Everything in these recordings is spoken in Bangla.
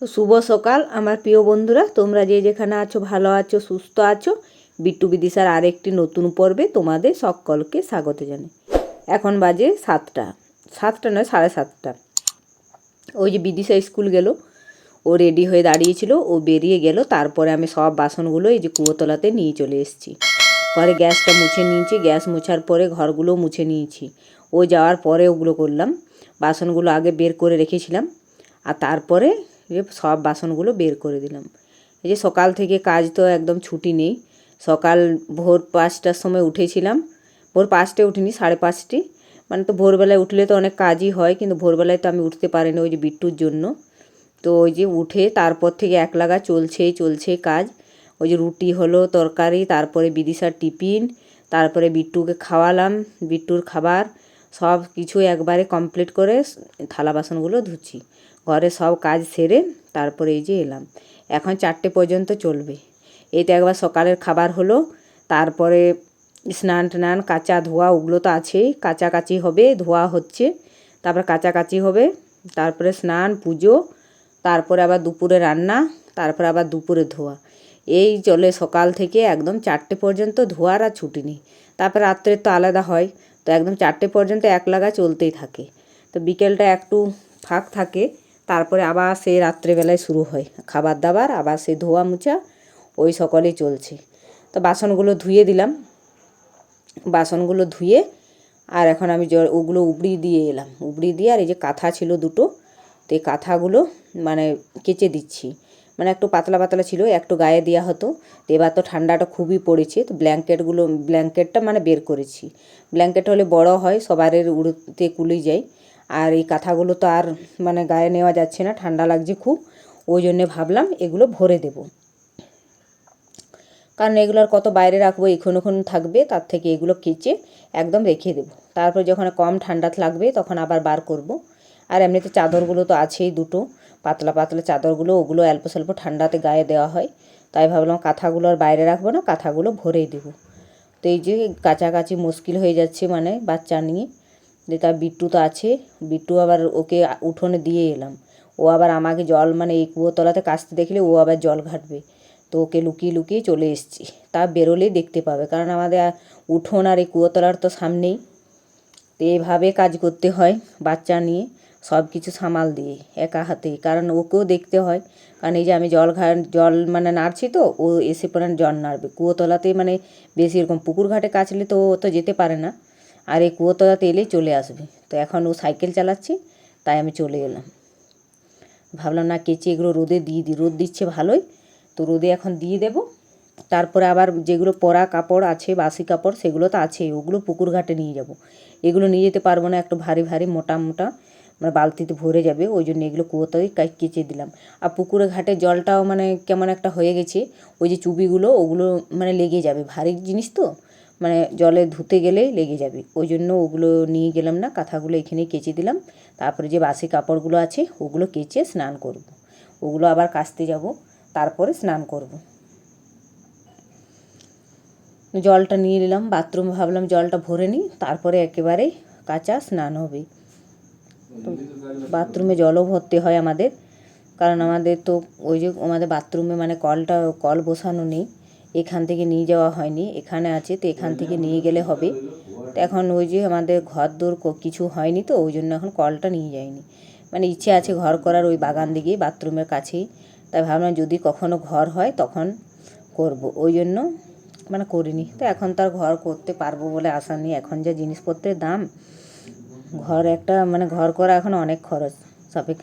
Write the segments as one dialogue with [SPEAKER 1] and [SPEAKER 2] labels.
[SPEAKER 1] তো শুভ সকাল, আমার প্রিয় বন্ধুরা। তোমরা যে যেখানে আছো, ভালো আছো, সুস্থ আছো, বিট্টু বিদিশার আরেকটি নতুন পর্বে তোমাদের সকলকে স্বাগত জানাই। এখন বাজে সাতটা। সাতটা নয়, সাড়ে সাতটা। ওই যে বিদিশা স্কুল গেল, ও রেডি হয়ে দাঁড়িয়েছিল, ও বেরিয়ে গেল, তারপরে আমি সব বাসনগুলো এই যে কুয়োতলাতে নিয়ে চলে এসেছি। ঘরে গ্যাসটা মুছে নিয়েছি, গ্যাস মুছার পরে ঘরগুলো মুছে নিয়েছি। ও যাওয়ার পরে ওগুলো করলাম, বাসনগুলো আগে বের করে রেখেছিলাম, আর তারপরে যে সব বাসনগুলো বের করে দিলাম। এই যে সকাল থেকে কাজ তো একদম ছুটি নেই। সকাল ভোর পাঁচটার সময় উঠেছিলাম। ভোর পাঁচটায় উঠিনি, সাড়ে পাঁচটি। মানে তো ভোরবেলায় উঠলে তো অনেক কাজই হয়, কিন্তু ভোরবেলায় তো আমি উঠতে পারিনি ওই যে বিট্টুর জন্য। তো ওই যে উঠে তারপর থেকে এক লাগা চলছেই চলছে কাজ। ওই যে রুটি হলো, তরকারি, তারপরে বিদিশার টিফিন, তারপরে বিট্টুকে খাওয়ালাম, বিট্টুর খাবার, সব কিছু একবারে কমপ্লিট করে থালা বাসনগুলো ধুচ্ছি। ঘরে সব কাজ সেরে তারপরে এই যে এলাম। এখন চারটে পর্যন্ত চলবে। এইটা একবার সকালের খাবার হলো, তারপরে স্নান টান, কাঁচা ধোয়া ওগুলো তো আছেই, কাচাকাচি হবে, ধোয়া হচ্ছে, তারপর কাচাকাচি হবে, তারপরে স্নান, পুজো, তারপরে আবার দুপুরে রান্না, তারপরে আবার দুপুরে ধোয়া। এই চলে সকাল থেকে একদম চারটে পর্যন্ত ধোয়ার আর ছুটি নেই। তারপর রাত্রে তো আলাদা হয়, তো একদম চারটে পর্যন্ত এক লাগা চলতেই থাকে। তো বিকেলটা একটু ফাঁক থাকে তারপরে আবার সেই রাত্রেবেলায় শুরু হয়। খাবার দাবার, আবার সেই ধোয়া মুছা, ওই সকলেই চলছে। তো বাসনগুলো ধুয়ে দিলাম। বাসনগুলো ধুয়ে আর এখন আমি জ, ওগুলো উবড়ি দিয়ে এলাম। উবড়ি দিয়ে আর এই যে কাঁথা ছিল দুটো, তো এই কাঁথাগুলো মানে কেচে দিচ্ছি। মানে একটু পাতলা পাতলা ছিল, একটু গায়ে দেওয়া হতো। তো এবার তো ঠান্ডাটা খুবই পড়েছে, তো ব্ল্যাঙ্কেটগুলো, ব্ল্যাঙ্কেটটা মানে বের করেছি। ব্ল্যাঙ্কেট হলে বড় হয়, সবারের উড়তে কুলে যায়। আর এই কাঁথাগুলো তো আর মানে গায়ে নেওয়া যাচ্ছে না, ঠান্ডা লাগছে খুব। ওই জন্যে ভাবলাম এগুলো ভরে দেব। কারণ এগুলো আর কত বাইরে রাখব, এখন এখন থাকবে, তার থেকে এগুলো কেচে একদম রেখে দেবো। তারপর যখন কম ঠান্ডা লাগবে তখন আবার বার করব। আর এমনিতে চাদরগুলো তো আছেই দুটো, পাতলা পাতলা চাদরগুলো, ওগুলো অল্প স্বল্প ঠান্ডাতে গায়ে দেওয়া হয়। তাই ভাবলাম কাঁথাগুলো আর বাইরে রাখব না, কাঁথাগুলো ভরেই দেবো। তো এই যে কাছাকাছি মুশকিল হয়ে যাচ্ছে মানে বাচ্চা নিয়ে। যে তার বিট্টু তো আছে, বিট্টু আবার ওকে উঠোনে দিয়ে এলাম। ও আবার আমাকে জল মানে এই কুয়োতলাতে কাচতে দেখলে ও আবার জল ঘাটবে। তো ওকে লুকিয়ে লুকিয়ে চলে এসেছি। তা বেরোলেই দেখতে পাবে, কারণ আমাদের উঠোন আর এই কুয়োতলার তো সামনেই। তো এইভাবে কাজ করতে হয় বাচ্চা নিয়ে, সব কিছু সামাল দিয়ে, একা হাতেই। কারণ ওকেও দেখতে হয়, কারণ এই যে আমি জল ঘা, জল মানে নাড়ছি তো, ও এসে পরে জল নাড়বে। কুয়োতলাতে মানে বেশি এরকম, পুকুর ঘাটে কাচলে তো ও তো যেতে পারে না। আর এই কুয়োতলাতে এলেই চলে আসবে। তো এখন ও সাইকেল চালাচ্ছে, তাই আমি চলে এলাম। ভাবলাম, না, কেচে এগুলো রোদে দিয়ে দিই রোদ দিচ্ছে ভালোই, তো রোদে এখন দিয়ে দেব। তারপরে আবার যেগুলো পরা কাপড় আছে, বাসি কাপড়, সেগুলো তো আছেই ওগুলো পুকুর ঘাটে নিয়ে যাব। এগুলো নিয়ে যেতে পারব না, একটু ভারী ভারী, মোটা মোটা মানে বালতিতে ভরে যাবে, ওই জন্য এগুলো কুয়োতেই কেচে দিলাম। আর পুকুরে ঘাটে জলটাও মানে কেমন একটা হয়ে গেছে, ওই যে চুবিগুলো, ওগুলো মানে লেগে যাবে। ভারী জিনিস তো মানে জলে ধুতে গেলেই লেগে যাবে ওই জন্য ওগুলো নিয়ে গেলাম না, কাঁথাগুলো এখানেই কেচে দিলাম তারপরে যে বাসি কাপড়গুলো আছে, ওগুলো কেচে স্নান করব। ওগুলো আবার কাচতে যাব, তারপরে স্নান করব। জলটা নিয়ে নিলাম, বাথরুম ভাবলাম জলটা ভরে নিই, তারপরে একেবারে কাঁচা স্নান হবে বাথরুমে জলও ভরতে হয় আমাদের, কারণ আমাদের তো ওই যে আমাদের বাথরুমে মানে কলটা, কল বসানো নেই এখান থেকে নিয়ে যাওয়া হয়নি, এখানে আছে তো এখান থেকে নিয়ে গেলে হবে। তো এখন ওই যে আমাদের ঘর দোর কিছু হয়নি তো, ওই জন্য এখন কলটা নিয়ে যায়নি। মানে ইচ্ছে আছে ঘর করার ওই বাগান দিকেই, বাথরুমের কাছেই। তাই ভাবলাম যদি কখনো ঘর হয় তখন করব, ওই জন্য মানে করিনি। তো এখন তার ঘর করতে পারব বলে আশা নেই, এখন যা জিনিসপত্রের দাম, ঘর একটা মানে ঘর করা এখন অনেক খরচ সাপেক্ষ।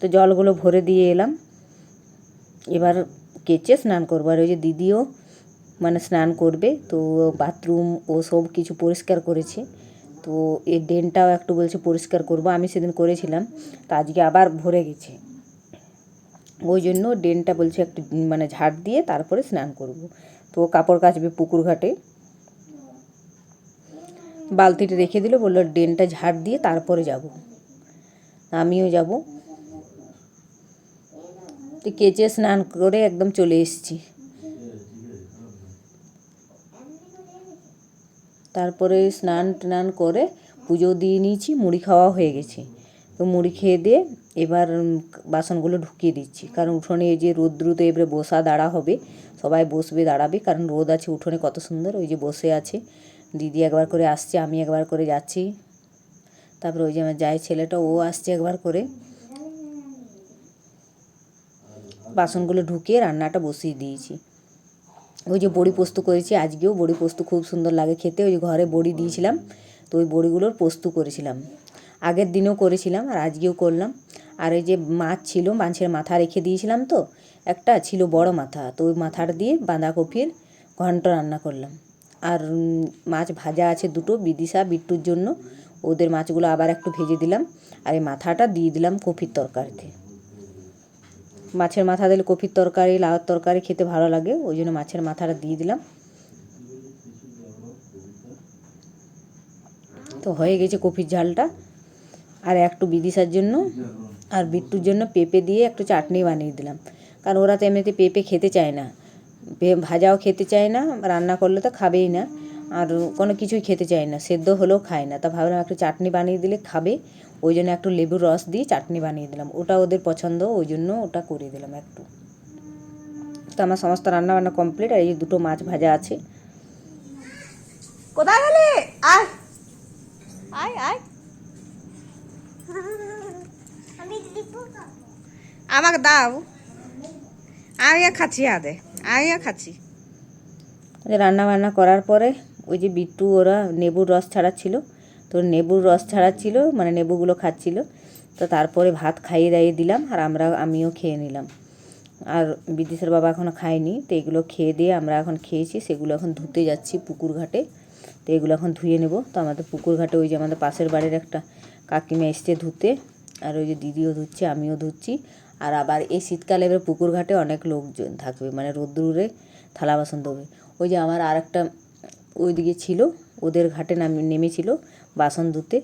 [SPEAKER 1] তো জলগুলো ভরে দিয়ে এলাম। এবার কেচে স্নান করব। আর ওই যে দিদিও মানে স্নান করবে, তো বাথরুম ও সব কিছু পরিষ্কার করেছে। তো এই ড্রেনটাও একটু বলছে পরিষ্কার করব, আমি সেদিন করেছিলাম, তো আজকে আবার ভরে গেছে। ওই জন্য ড্রেনটা বলছে একটু মানে ঝাড় দিয়ে তারপরে স্নান করব। তো কাপড় কাচবে পুকুর ঘাটে। বালতিটা রেখে দিল, বলল ড্রেনটা ঝাড় দিয়ে তারপরে যাব। আমিও যাব। তো কেচে স্নান করে একদম চলে এসেছি। তারপরে স্নান টান করে পুজো দিয়ে নিয়েছি, মুড়ি খাওয়া হয়ে গেছে। তো মুড়ি খেয়ে দিয়ে এবার বাসনগুলো ঢুকিয়ে দিচ্ছি। কারণ উঠোনে এই যে রোদ্রুতে এবারে বসা দাঁড়া হবে, সবাই বসবে, দাঁড়াবে, কারণ রোদ আছে উঠোনে কত সুন্দর, ওই যে বসে আছে। দিদি একবার করে আসছে, আমি একবার করে যাচ্ছি। তারপরে ওই যে আমার যায় ছেলেটা, ও আসছে একবার করে। বাসনগুলো ঢুকিয়ে রান্নাটা বসিয়ে দিয়েছি। ওই যে বড়ি পোস্ত করেছি, আজকেও বড়ি পোস্ত খুব সুন্দর লাগে খেতে। ওই যে ঘরে বড়ি দিয়েছিলাম, তো ওই বড়িগুলোর পোস্ত করেছিলাম। আগের দিনেও করেছিলাম আর আজকেও করলাম। আর ওই যে মাছ ছিল, মাছের মাথা রেখে দিয়েছিলাম তো, একটা ছিল বড় মাথা, তো ওই মাথার দিয়ে বাঁধাকপির ঘন্ট রান্না করলাম। আর মাছ ভাজা আছে দুটো, বিদিশা বিট্টুর জন্য। ওদের মাছগুলো আবার একটু ভেজে দিলাম। আর এই মাথাটা দিয়ে দিলাম কপির তরকারিতে। মাছের মাথা দিলে কপির তরকারি লাউর তরকারি খেতে ভালো লাগে, ওই জন্য মাছের মাথাটা দিয়ে দিলাম। তো হয়ে গেছে কপির ঝালটা। আর একটু বিদিশার জন্য আর বিট্টুর জন্য পেঁপে দিয়ে একটু চাটনি বানিয়ে দিলাম। কারণ ওরা তো এমনিতে পেঁপে খেতে চায় না। ভাজাও খেতে চায় না, রান্না করলে তো খাবেই না। আর কোনো কিছুই খেতে চায় না সেদ্ধ হলেও খায় না। তা ভাবলাম একটু চাটনি বানিয়ে দিলে খাবে ওই জন্য একটু লেবুর রস দিয়ে চাটনি বানিয়ে দিলাম। ওটা ওদের পছন্দ ওই জন্য ওটা করে দিলাম একটু। তো আমার সমস্ত রান্নাবান্না কমপ্লিট আর এই দুটো মাছ ভাজা আছে। কোথায় গেলে? আয়। আয় আয়। আমাকে দাও। আমিও খাচ্ছি আদে। আমিও খাচ্ছি। রান্না বান্না করার পরে ওই যে বিট্টু ওরা নেবুর রস ছাড়াচ্ছিল তো নেবুর রস ছাড়াচ্ছিল মানে নেবুগুলো খাচ্ছিল। তো তারপরে ভাত খাইয়ে দাইয়ে দিলাম আর আমরা, আমিও খেয়ে নিলাম। আর বিদেশের বাবা এখনও খায়নি, তো এগুলো খেয়ে দিয়ে আমরা এখন খেয়েছি। সেগুলো এখন ধুতে যাচ্ছি পুকুর ঘাটে। তো এগুলো এখন ধুয়ে নেব। তো আমাদের পুকুর ঘাটে ওই যে আমাদের পাশের বাড়ির একটা কাকিমা এসছে ধুতে। আর ওই যে দিদিও ধুচ্ছে, আমিও ধুচ্ছি। আর আবার এই শীতকালে এবার পুকুর ঘাটে অনেক লোকজন থাকবে মানে রোদ্দুরে থালা বাসন ধোবে। ওই যে আমার আর একটা ওইদিকে ছিল, ওদের ঘাটে নামে, নেমেছিল বাসন ধুতে।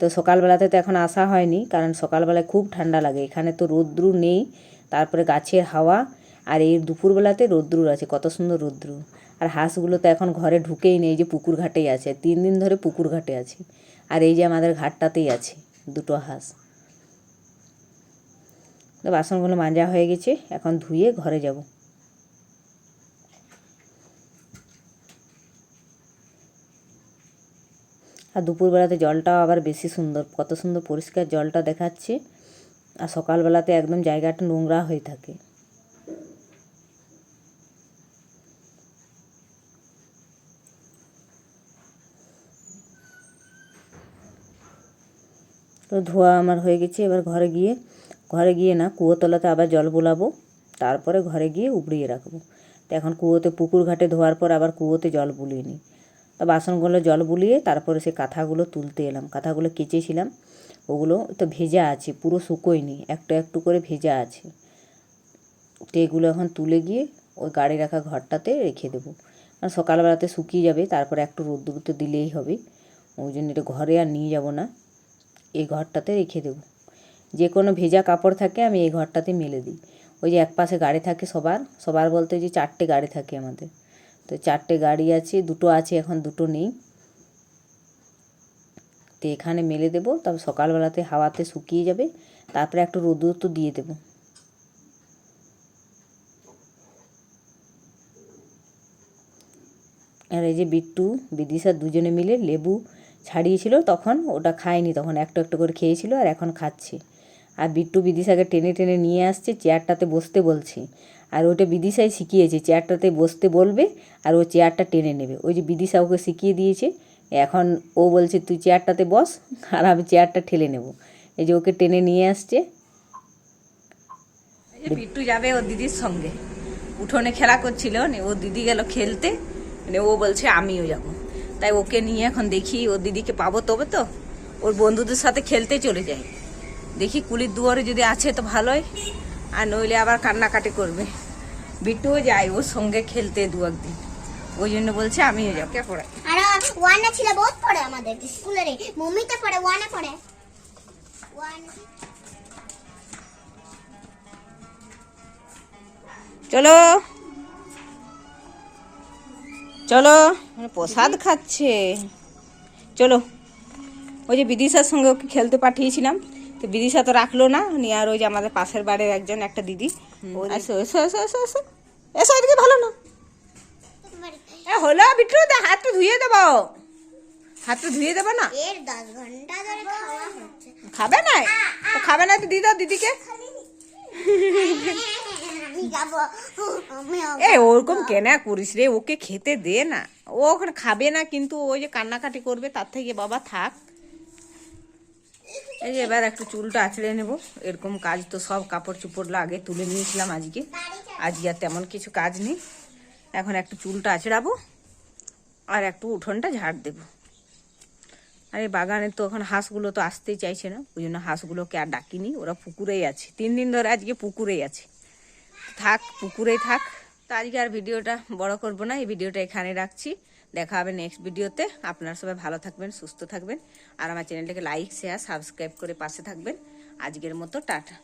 [SPEAKER 1] তো সকালবেলাতে তো এখন আসা হয়নি, কারণ সকালবেলায় খুব ঠান্ডা লাগে। এখানে তো রৌদ্রু নেই, তারপরে গাছের হাওয়া, আর এই দুপুরবেলাতে রৌদ্রুর আছে, কত সুন্দর রৌদ্রু। আর হাঁসগুলো তো এখন ঘরে ঢুকেই নেই যে পুকুর ঘাটেই আছে, তিন দিন ধরে পুকুর ঘাটে আছে। আর এই যে আমাদের ঘাটটাতেই আছে দুটো হাঁস। তো বাসনগুলো মাজা হয়ে গেছে, এখন ধুয়ে ঘরে যাব। আর দুপুরবেলাতে জলটাও আবার বেশি সুন্দর, কত সুন্দর পরিষ্কার জলটা দেখাচ্ছে। আর সকালবেলাতে একদম জায়গাটা নোংরা হয়ে থাকে। তো ধোয়া আমার হয়ে গেছে, এবার ঘরে গিয়ে ঘরে গিয়ে না, কুয়োতলাতে আবার জল বোলাবো, তারপরে ঘরে গিয়ে উবড়িয়ে রাখব। তো এখন কুয়োতে, পুকুর ঘাটে ধোয়ার পর আবার কুয়োতে জল বুলিয়ে নিই। তা বাসনগুলো জল বুলিয়ে তারপরে সে কাঁথাগুলো তুলতে এলাম। কাঁথাগুলো কেচেছিলাম। ওগুলো তো ভেজা আছে, পুরো শুকোয়নি, একটু একটু করে ভেজা আছে। তো এগুলো এখন তুলে গিয়ে ওই গাড়ি রাখা ঘরটাতে রেখে দেবো। কারণ সকালবেলাতে শুকিয়ে যাবে, তারপরে একটু রোদ্দুর তো দিলেই হবে। ওই জন্য এটা ঘরে আর নিয়ে যাব না। এই ঘরটাতে রেখে দেবো। যে কোনো ভেজা কাপড় থাকে আমি এই ঘরটাতে মেলে দিই। ওই যে এক পাশে গাড়ি থাকে সবার সবার বলতে যে চারটে গাড়ি থাকে আমাদের। তো চারটে গাড়ি আছে, দুটো আছে, এখন দুটো নেই। তো এখানে মেলে দেবো, তারপর সকালবেলাতে হাওয়াতে শুকিয়ে যাবে, তারপরে একটু রোদ্দুর তো দিয়ে দেবো। আর এই যে বিট্টু, বিদিশা দুজনে মিলে লেবু ছাড়িয়েছিল, তখন ওটা খায়নি, তখন একটু একটু করে খেয়েছিল আর এখন খাচ্ছে। আর বিট্টু বিদিশাকে টেনে টেনে নিয়ে আসছে, চেয়ারটাতে বসতে বলছে। আর ওটা বিদিশাই শিখিয়েছে, চেয়ারটাতে বসতে বলবে আর ও চেয়ারটা টেনে নেবে। ওই যে বিদিশা ওকে শিখিয়ে দিয়েছে, এখন ও বলছে, তুই চেয়ারটাতে বস আর আমি চেয়ারটা ঠেলে নেব। এই যে ওকে টেনে নিয়ে আসছে। বিট্টু যাবে ওর দিদির সঙ্গে। উঠোনে খেলা করছিল ও দিদি গেল খেলতে মানে ও বলছে, আমিও যাব। তাই ওকে নিয়ে এখন দেখি ওর দিদিকে পাবো তবে তো, ওর বন্ধুদের সাথে খেলতে চলে যাই দেখি কুলির দুয়ারে যদি আছে তো ভালোই। আর নইলে আবার কান্নাকাটি করবে। বিট্টুও যায় ওর সঙ্গে খেলতে দু একদিন। ওই জন্য বলছে আমিও যাব। কে পড়ায়
[SPEAKER 2] আর ওয়ানে ছিল বহুত পড়ে আমাদের স্কুলের পড়ে ওয়ানে পড়ে।
[SPEAKER 1] চলো। চলো। প্রসাদ খাচ্ছে। চলো। ওই যে বিদিশার সঙ্গে ওকে খেলতে পাঠিয়েছিলাম। তো বিদিশা তো রাখল না নিয়ে আর ওই যে আমাদের পাশের বাড়ির একজন একটা দিদি। ও এসো এসো এসো এসো এসো। এসো এদিকে ভালো না। এ হলো বিট্টু দে হাত তো ধুয়ে দেবো। হাত তো ধুয়ে দেবো না?
[SPEAKER 2] এর দশ ঘণ্টা ধরে খাওয়া হচ্ছে।
[SPEAKER 1] খাবে না? তো খাবে না তো দিয়ে দাও দিদিকে?
[SPEAKER 2] আমি যাব। আমি
[SPEAKER 1] এ ওরকম কেনা করিস রে ওকে খেতে দে না। ও ওখানে খাবে না কিন্তু ওই যে কান্নাকাটি করবে তার থেকে বাবা থাক। এই যে এবার একটু চুলটা আঁচড়ে নেব। এরকম কাজ তো সব কাপড় চুপড়গুলো আগে তুলে নিয়েছিলাম আজকে। আজকে আর তেমন কিছু কাজ নেই। এখন একটু চুলটা আঁচড়াবো আর একটু উঠোনটা ঝাড় দেবো। আর এই বাগানে তো এখন হাঁসগুলো তো আসতেই চাইছে না, ওই জন্য হাঁসগুলোকে আর ডাকিনি, ওরা পুকুরেই আছে। তিন দিন ধরে আজকে পুকুরেই আছে। থাক, পুকুরেই থাক। তো আজকে আর ভিডিওটা বড় করব না, এই ভিডিওটা এখানে রাখছি। দেখা হবে নেক্সট ভিডিওতে আপনারা সবাই ভালো থাকবেন, সুস্থ থাকবেন। আর আমার চ্যানেলটাকে লাইক শেয়ার সাবস্ক্রাইব করে পাশে থাকবেন। আজকের মতো, টাটা।